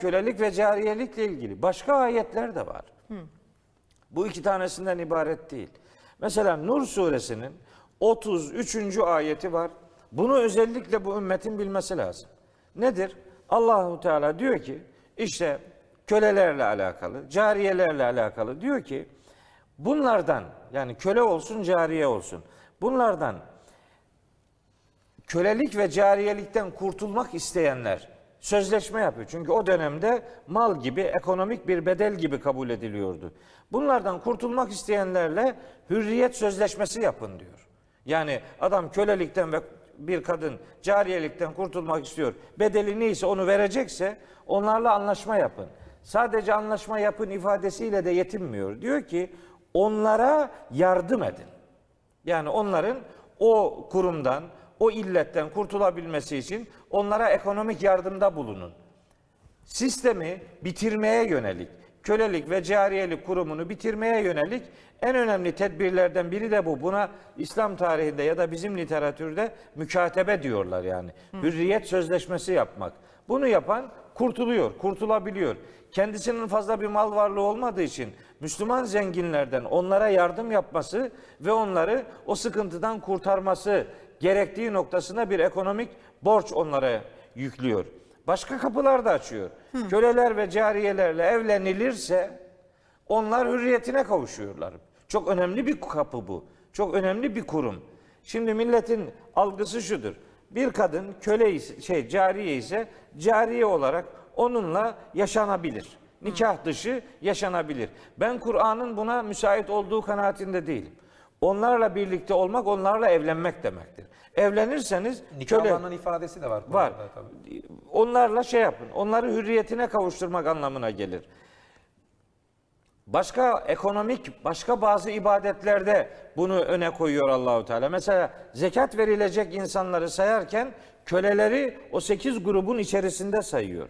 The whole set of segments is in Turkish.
kölelik ve cariyelikle ilgili başka ayetler de var. Bu iki tanesinden ibaret değil. Mesela Nur suresinin 33. ayeti var. Bunu özellikle bu ümmetin bilmesi lazım. Nedir? Allahu Teala diyor ki işte kölelerle alakalı, cariyelerle alakalı diyor ki bunlardan yani köle olsun, cariye olsun. Bunlardan kölelik ve cariyelikten kurtulmak isteyenler sözleşme yapıyor. Çünkü o dönemde mal gibi, ekonomik bir bedel gibi kabul ediliyordu. Bunlardan kurtulmak isteyenlerle hürriyet sözleşmesi yapın diyor. Yani adam kölelikten ve bir kadın cariyelikten kurtulmak istiyor. Bedeli neyse onu verecekse onlarla anlaşma yapın. Sadece anlaşma yapın ifadesiyle de yetinmiyor. Diyor ki onlara yardım edin. Yani onların o kurumdan, o illetten kurtulabilmesi için onlara ekonomik yardımda bulunun. Sistemi bitirmeye yönelik, kölelik ve cariyelik kurumunu bitirmeye yönelik en önemli tedbirlerden biri de bu. Buna İslam tarihinde ya da bizim literatürde mükatebe diyorlar yani. Hürriyet sözleşmesi yapmak. Bunu yapan kurtuluyor, kurtulabiliyor. Kendisinin fazla bir mal varlığı olmadığı için Müslüman zenginlerden onlara yardım yapması ve onları o sıkıntıdan kurtarması gerektiği noktasına bir ekonomik borç onlara yüklüyor. Başka kapılar da açıyor. Köleler ve cariyelerle evlenilirse onlar hürriyetine kavuşuyorlar. Çok önemli bir kapı bu. Çok önemli bir kurum. Şimdi milletin algısı şudur. Bir kadın köle ise, şey cariye ise cariye olarak onunla yaşanabilir. Nikah dışı yaşanabilir. Ben Kur'an'ın buna müsait olduğu kanaatinde değilim. Onlarla birlikte olmak, onlarla evlenmek demektir. Evlenirseniz köle Nikahlarının ifadesi de var. var. Tabii. Onlarla şey yapın. Onları hürriyetine kavuşturmak anlamına gelir. Başka ekonomik, başka bazı ibadetlerde bunu öne koyuyor Allahu Teala. Mesela zekat verilecek insanları sayarken köleleri o sekiz grubun içerisinde sayıyor.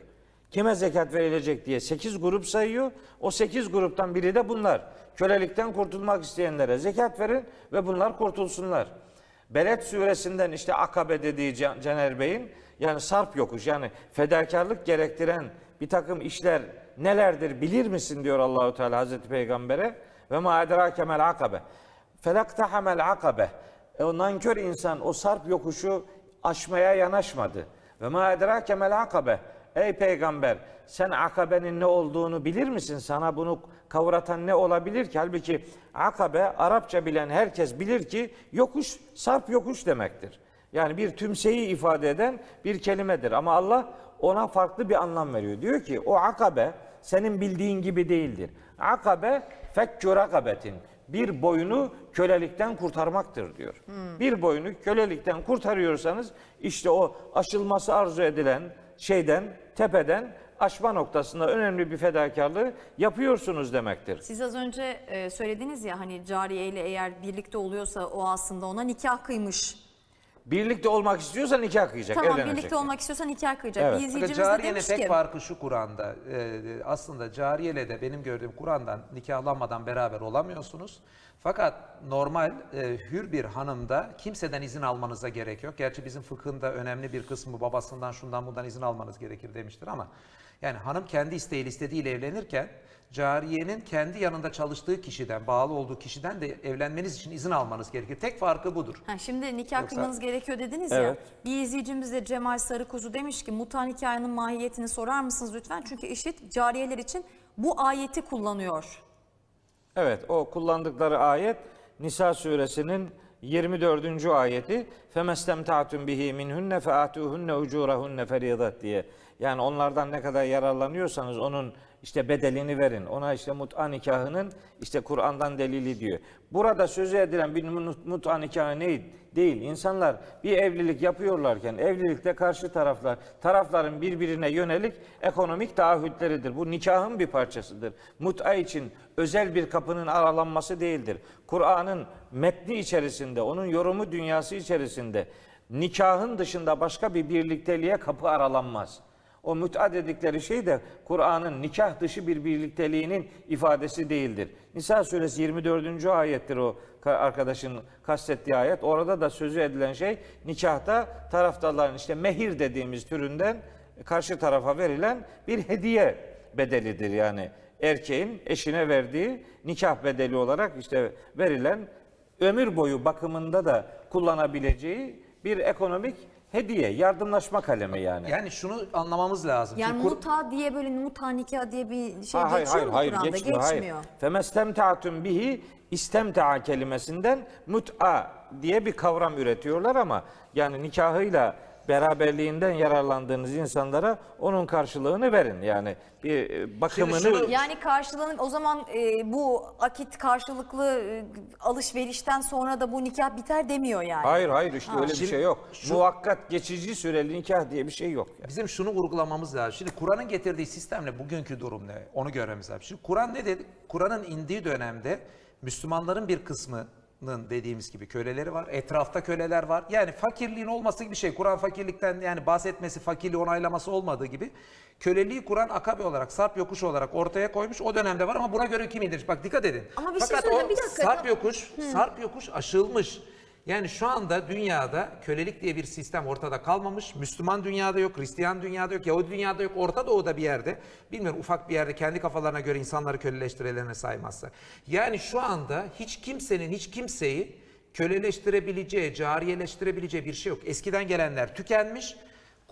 Kime zekat verilecek diye sekiz grup sayıyor. O sekiz gruptan biri de bunlar. Kölelikten kurtulmak isteyenlere zekat verin ve bunlar kurtulsunlar. Beled suresinden işte Akabe dediği Can- Caner Bey'in yani sarp yokuş yani fedakarlık gerektiren bir takım işler nelerdir bilir misin diyor Allahu Teala Hazreti Peygamber'e ve ma edrake akabe felaktahamel akabe e o nankör insan o sarp yokuşu aşmaya yanaşmadı ve ma edrake akabe ey peygamber sen akabenin ne olduğunu bilir misin sana bunu kavratan ne olabilir ki halbuki akabe Arapça bilen herkes bilir ki yokuş sarp yokuş demektir yani bir tümseyi ifade eden bir kelimedir. Ama Allah ona farklı bir anlam veriyor. Diyor ki o akabe senin bildiğin gibi değildir. Akabe fekkü rakabetin. Bir boyunu kölelikten kurtarmaktır diyor. Bir boyunu kölelikten kurtarıyorsanız işte o aşılması arzu edilen şeyden, tepeden aşma noktasında önemli bir fedakarlığı yapıyorsunuz demektir. Siz az önce e, söylediniz ya hani cariye ile eğer birlikte oluyorsa o aslında ona nikah kıymış. Birlikte olmak istiyorsa nikah kıyacak, Tamam evlenecek. birlikte olmak istiyorsa nikah kıyacak. Evet. Bir izleyicimiz de cariyenin demiş tek ki farkı şu Kur'an'da. e, aslında cariyeyle de benim gördüğüm Kur'an'dan nikahlanmadan beraber olamıyorsunuz. Fakat normal e, hür bir hanımda kimseden izin almanıza gerek yok. Gerçi bizim fıkhında önemli bir kısmı babasından şundan bundan izin almanız gerekir demiştir ama yani hanım kendi isteğiyle istediğiyle evlenirken cariyenin kendi yanında çalıştığı kişiden, bağlı olduğu kişiden de evlenmeniz için izin almanız gerekir. Tek farkı budur. Ha, şimdi nikah Yoksa- kıymanız gerekiyor dediniz ya. Evet. Bir izleyicimiz de Cemal Sarıkuzu demiş ki muta nikahının mahiyetini sorar mısınız lütfen? Çünkü eşit cariyeler için bu ayeti kullanıyor. Evet o kullandıkları ayet Nisa suresinin 24. ayeti femestemta'tum bihi minhunne featuhunne ucurahunne feridat diye. Yani onlardan ne kadar yararlanıyorsanız onun işte bedelini verin. Ona işte mut'a nikahının işte Kur'an'dan delili diyor. Burada sözü edilen bir mut- mut'a nikahı ne değil. İnsanlar bir evlilik yapıyorlarken evlilikte karşı taraflar tarafların birbirine yönelik ekonomik taahhütleridir. Bu nikahın bir parçasıdır. Mut'a için özel bir kapının aralanması değildir. Kur'an'ın metni içerisinde, onun yorumu dünyası içerisinde nikahın dışında başka bir birlikteliğe kapı aralanmaz. O müt'a dedikleri şey de Kur'an'ın nikah dışı bir birlikteliğinin ifadesi değildir. Nisa suresi 24. ayettir o ka- arkadaşın kastettiği ayet. Orada da sözü edilen şey nikahta taraftarların işte mehir dediğimiz türünden karşı tarafa verilen bir hediye bedelidir yani. Erkeğin eşine verdiği nikah bedeli olarak işte verilen ömür boyu bakımında da kullanabileceği bir ekonomik hediye, yardımlaşma kalemi yani. Yani şunu anlamamız lazım. Yani Şimdi kur- muta diye böyle muta nikah diye bir şey Ha, hayır geçiyor hayır mu hayır Kur'an'da? geçmiyor. Geçmiyor. Hayır. Femestemta'tum bihi istemta'a kelimesinden mut'a diye bir kavram üretiyorlar ama yani nikahıyla beraberliğinden yararlandığınız insanlara onun karşılığını verin. Yani bir e, bakımını şunu- Yani karşılığını o zaman e, bu akit karşılıklı e, alışverişten sonra da bu nikah biter demiyor yani. Hayır hayır işte öyle bir Şimdi şey yok. şu- Muhakkat geçici süreli nikah diye bir şey yok. yani. Bizim şunu vurgulamamız lazım. Şimdi Kur'an'ın getirdiği sistemle bugünkü durum ne? Onu görmemiz lazım. Şimdi Kur'an ne dedi? Kur'an'ın indiği dönemde Müslümanların bir kısmının dediğimiz gibi köleleri var. Etrafta köleler var. Yani fakirliğin olması gibi bir şey. Kur'an fakirlikten yani bahsetmesi, fakirliği onaylaması olmadığı gibi köleliği Kur'an akabe olarak, sarp yokuş olarak ortaya koymuş. O dönemde var ama buna göre kim indirmiş? Bak dikkat edin. Ama bir şey Fakat söyleyeyim, o bir dakika. sarp yokuş, sarp yokuş aşılmış. Yani şu anda dünyada kölelik diye bir sistem ortada kalmamış. Müslüman dünyada yok, Hristiyan dünyada yok, Yahudi dünyada yok, Orta Doğu'da bir yerde. Bilmiyorum ufak bir yerde kendi kafalarına göre insanları köleleştirelerine saymazsa. Yani şu anda hiç kimsenin hiç kimseyi köleleştirebileceği, cariyeleştirebileceği bir şey yok. Eskiden gelenler tükenmiş.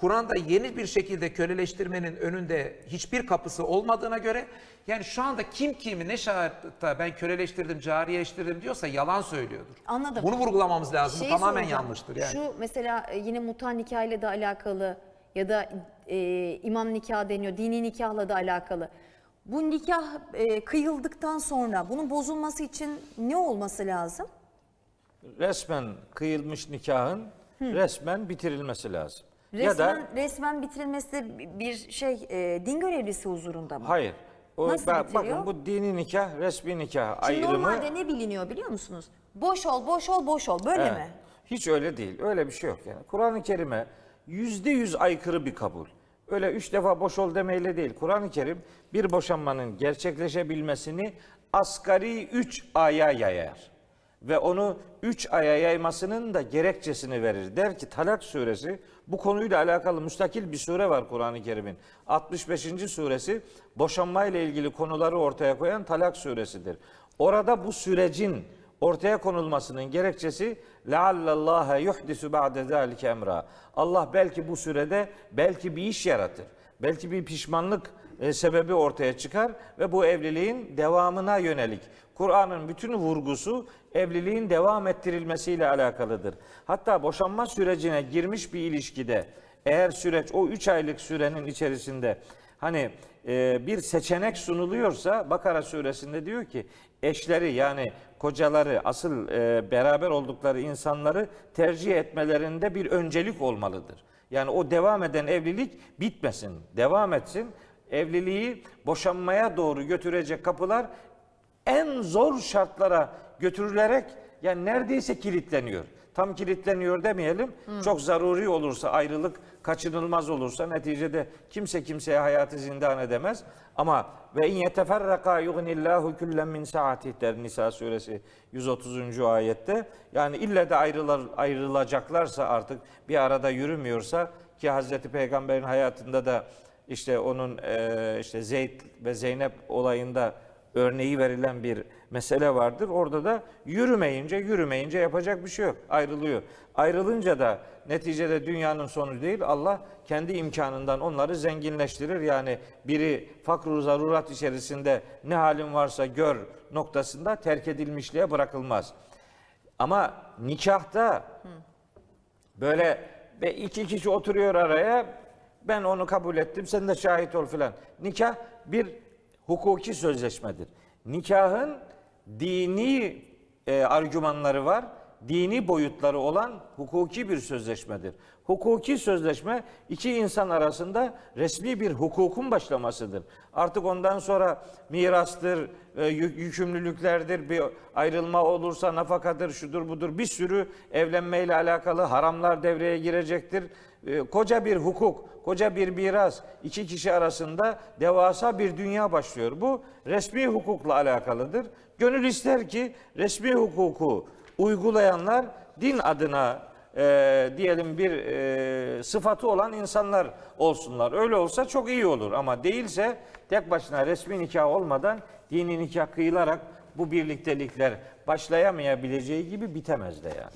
Kur'an'da yeni bir şekilde köleleştirmenin önünde hiçbir kapısı olmadığına göre yani şu anda kim kimi ne şartta ben köleleştirdim, cariyeleştirdim diyorsa yalan söylüyordur. Anladım. Bunu vurgulamamız lazım. Bu Şeyi tamamen soracağım. yanlıştır yani. Şu mesela e, yine muta nikahıyla da alakalı ya da e, imam nikahı deniyor, dini nikahla da alakalı. Bu nikah e, kıyıldıktan sonra bunun bozulması için ne olması lazım? Resmen kıyılmış nikahın resmen bitirilmesi lazım. Resmen, ya da resmen bitirilmesi de bir şey e, din görevlisi huzurunda mı? hayır. O, Nasıl bitiriyor? bakın bu dini nikah, resmi nikah Şimdi ayrımı normalde ne biliniyor biliyor musunuz? Boş ol, boş ol, boş ol. Böyle Evet. mi? Hiç öyle değil. Öyle bir şey yok yani. Kur'an-ı Kerim'e yüzde yüz aykırı bir kabul. Öyle üç defa boş ol demeyle değil. Kur'an-ı Kerim bir boşanmanın gerçekleşebilmesini asgari üç aya yayar ve onu üç aya yaymasının da gerekçesini verir. Der ki Talak suresi bu konuyla alakalı müstakil bir sure var Kur'an-ı Kerim'in. 65. suresi boşanma ile ilgili konuları ortaya koyan Talak suresidir. Orada bu sürecin ortaya konulmasının gerekçesi leallallaha yuhdisu ba'de zalike emra. Allah belki bu sürede belki bir iş yaratır. Belki bir pişmanlık e, sebebi ortaya çıkar ve bu evliliğin devamına yönelik. Kur'an'ın bütün vurgusu evliliğin devam ettirilmesiyle alakalıdır. Hatta boşanma sürecine girmiş bir ilişkide eğer süreç o 3 aylık sürenin içerisinde hani e, bir seçenek sunuluyorsa Bakara suresinde diyor ki eşleri yani kocaları asıl e, beraber oldukları insanları tercih etmelerinde bir öncelik olmalıdır. Yani o devam eden evlilik bitmesin, devam etsin. Evliliği boşanmaya doğru götürecek kapılar en zor şartlara götürülerek yani neredeyse kilitleniyor. Tam kilitleniyor demeyelim. Çok zaruri olursa ayrılık kaçınılmaz olursa neticede kimse kimseye hayatı zindan edemez. Ama ve in yeteferraka yughnillahu kullen min saati der Nisa suresi 130. ayette. Yani ille de ayrılar, ayrılacaklarsa artık bir arada yürümüyorsa ki Hazreti Peygamber'in hayatında da işte onun e, işte Zeyd ve Zeynep olayında örneği verilen bir mesele vardır. Orada da yürümeyince yürümeyince yapacak bir şey yok. Ayrılıyor. Ayrılınca da neticede dünyanın sonu değil. Allah kendi imkanından onları zenginleştirir. Yani biri fakru zarurat içerisinde ne halin varsa gör noktasında terk edilmişliğe bırakılmaz. Ama nikahta böyle ve iki kişi oturuyor araya ben onu kabul ettim sen de şahit ol filan. Nikah bir hukuki sözleşmedir. Nikahın dini e, argümanları var. Dini boyutları olan hukuki bir sözleşmedir. Hukuki sözleşme iki insan arasında resmi bir hukukun başlamasıdır. Artık ondan sonra mirastır, e, yük- yükümlülüklerdir, bir ayrılma olursa nafakadır, şudur budur bir sürü evlenmeyle alakalı haramlar devreye girecektir. E, Koca bir hukuk, koca bir miras iki kişi arasında devasa bir dünya başlıyor. Bu resmi hukukla alakalıdır. Gönül ister ki resmi hukuku uygulayanlar din adına e, diyelim bir e, sıfatı olan insanlar olsunlar. Öyle olsa çok iyi olur ama değilse tek başına resmi nikah olmadan dini nikah kıyılarak bu birliktelikler başlayamayabileceği gibi bitemez de yani.